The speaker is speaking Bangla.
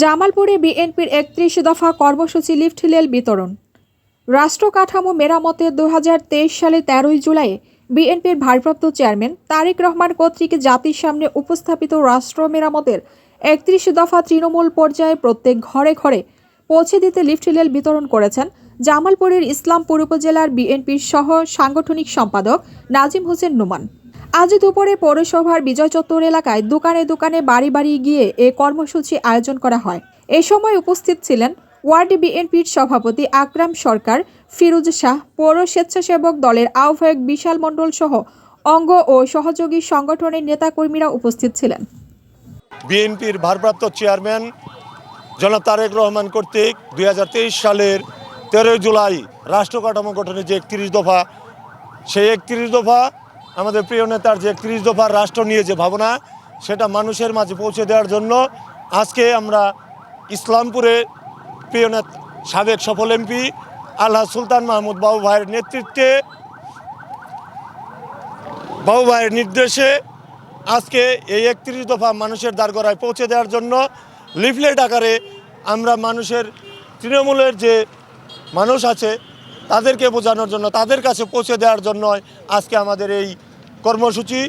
জামালপুরে বিএনপির একত্রিশ দফা কর্মসূচি লিফট লেল বিতরণ। রাষ্ট্র কাঠামো মেরামতে দু সালে তেরোই জুলাই বিএনপির ভারপ্রাপ্ত চেয়ারম্যান তারেক রহমান কর্তৃক জাতির সামনে উপস্থাপিত রাষ্ট্র মেরামতের একত্রিশ দফা তৃণমূল পর্যায়ে প্রত্যেক ঘরে ঘরে পৌঁছে দিতে লিফট লেল বিতরণ করেছেন জামালপুরের ইসলামপুর উপজেলার বিএনপির সহ সাংগঠনিক সম্পাদক নাজিম হোসেন নুমান। আজ দুপুরে পৌরসভার বিজয় চত্বর এলাকায় দোকানে দোকানে বাড়ি বাড়ি গিয়ে এ কর্মসূচি আয়োজন করা হয়। এ সময় উপস্থিত ছিলেন ওয়ার্ড বিএনপির সভাপতি আকরাম সরকার, ফিরোজ শাহ, পৌর স্বেচ্ছাসেবক দলের আহ্বায়ক বিশাল মণ্ডল সহ অঙ্গ ও সহযোগী সংগঠনের নেতাকর্মীরা উপস্থিত ছিলেন। বিএনপির ভারপ্রাপ্ত চেয়ারম্যান জনাব তারেক রহমান কর্তৃক দুই হাজার তেইশ সালের তেরোই জুলাই রাষ্ট্র কাঠামো গঠনের যে একত্রিশ দফা, সেই একত্রিশ দফা আমাদের প্রিয় নেতার যে একত্রিশ দফার রাষ্ট্র নিয়ে যে ভাবনা, সেটা মানুষের মাঝে পৌঁছে দেওয়ার জন্য আজকে আমরা ইসলামপুরে প্রিয় নেতা, সাবেক সফল এমপি আল্লাহ সুলতান মাহমুদ বাবু ভাইয়ের নেতৃত্বে, বাবু ভাইয়ের নির্দেশে আজকে এই একত্রিশ দফা মানুষের দ্বারগড়ায় পৌঁছে দেওয়ার জন্য লিফলেট আকারে আমরা মানুষের তৃণমূলের যে মানুষ আছে তাদেরকে বোঝানোর জন্য তাদের কাছে পৌঁছে দেওয়ার জন্য আজকে আমাদের এই কর্মসূচি।